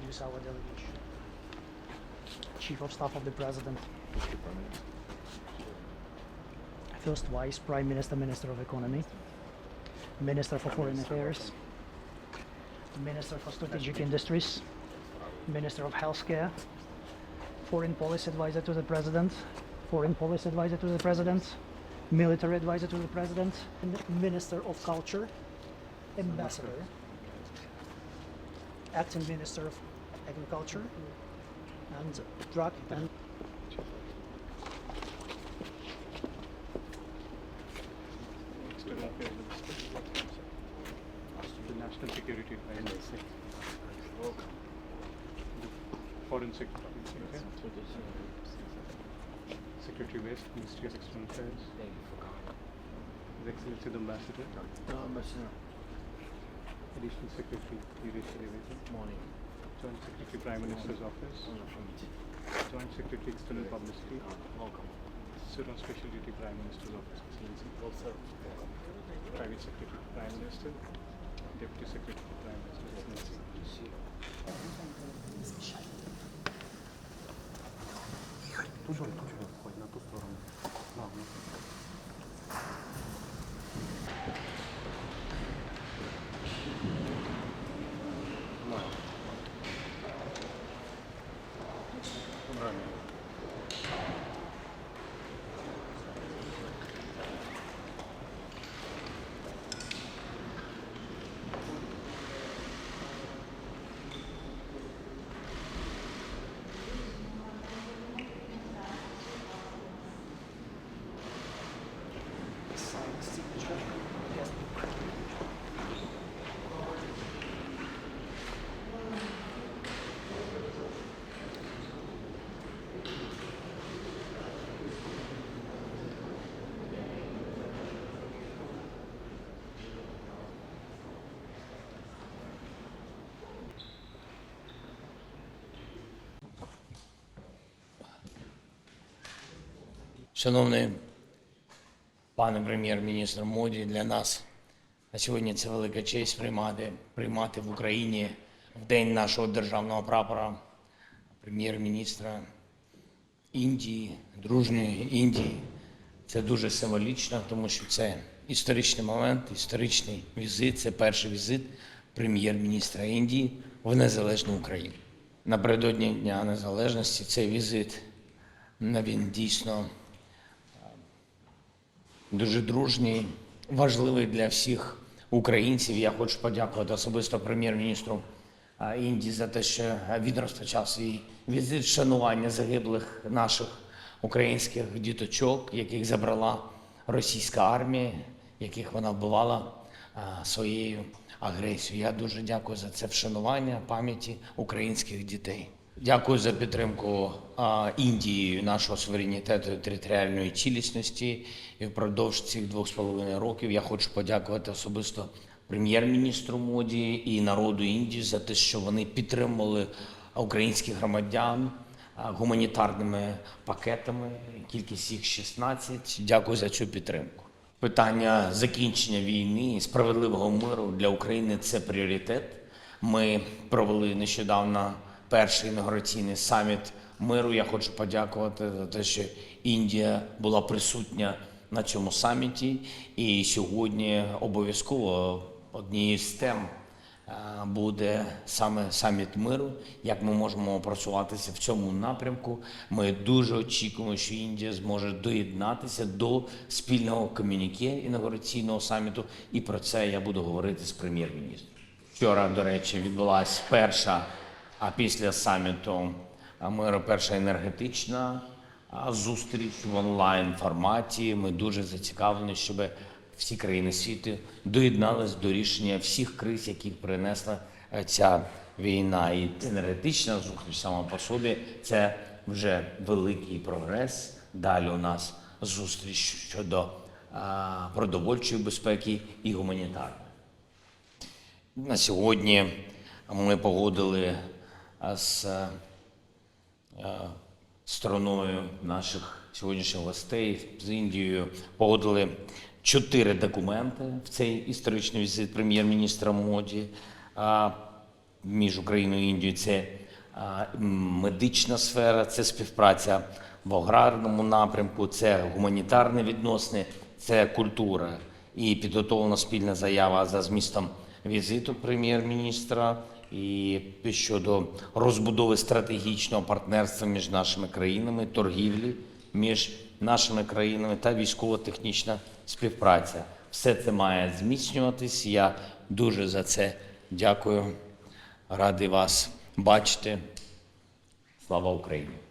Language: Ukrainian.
allow us to introduce our delegation. Chief of Staff of the President, First Vice Prime Minister, Minister of Economy, Minister for Foreign Affairs, Minister for Strategic Industries, Minister of Healthcare, Foreign Policy Advisor to the President, Foreign Policy Advisor to the President, Military Advisor to the President, Minister of Culture, Ambassador, Acting Minister of Agriculture, and Drug and External Affairs Minister. National Security Advisor. Foreign Secretary. Secretary West, Ministry of External Affairs. His Excellency the Ambassador. Ambassador. Additional Secretary, Yuresh Rivera. Morning. Joint Secretary, Prime Minister's Office. Joint Secretary, External Publicity. On Special Duty, Prime Minister's Office. Private Secretary, Prime Minister. Шановний пане прем'єр-міністр Моді, для нас на сьогодні це велика честь приймати, приймати в Україні в день нашого державного прапора прем'єр-міністра Індії, дружньої Індії. Це дуже символічно, тому що це історичний момент, історичний візит. Це перший візит прем'єр-міністра Індії в незалежну Україну. Напередодні Дня Незалежності цей візит він дійсно дуже дружній, важливий для всіх українців. Я хочу подякувати особисто прем'єр-міністру Індії за те, що він розпочав свій візит вшанування загиблих наших українських діточок, яких забрала російська армія, яких вона вбивала своєю агресією. Я дуже дякую за це вшанування пам'яті українських дітей. Дякую за підтримку Індії нашого суверенітету і територіальної цілісності. І впродовж цих двох з половиною років я хочу подякувати особисто прем'єр-міністру моді і народу Індії за те, що вони підтримували українських громадян гуманітарними пакетами. Кількість їх 16. Дякую за цю підтримку. Питання закінчення війни і справедливого миру для України це пріоритет. Ми провели нещодавно перший інаугураційний саміт миру. Я хочу подякувати за те, що Індія була присутня на цьому саміті. І сьогодні обов'язково однією з тем е, буде саме саміт миру. Як ми можемо просуватися в цьому напрямку? Ми дуже очікуємо, що Індія зможе доєднатися до спільного комюніке інаугураційного саміту. І про це я буду говорити з прем'єр-міністром. Вчора, до речі, відбулася перша, а після саміту миру перша енергетична зустріч в онлайн форматі. Ми дуже зацікавлені, щоб всі країни світу доєднались до рішення всіх криз, яких принесла е, ця війна. І енергетична зустріч сама по собі це вже великий прогрес. Далі у нас зустріч щодо а, продовольчої безпеки і гуманітарної. На сьогодні ми погодили з е, стороною наших сьогоднішніх гостей з Індією погодили чотири документи в цей історичний візит прем'єр-міністра Моді. Між Україною і Індією це медична сфера, це співпраця в аграрному напрямку, це гуманітарні відносини, це культура. І підготовлена спільна заява за змістом візиту прем'єр-міністра і щодо розбудови стратегічного партнерства між нашими країнами, торгівлі між нашими країнами та військово-технічна співпраця. Все це має зміцнюватись. Я дуже за це дякую. Радий вас бачити. Слава Україні!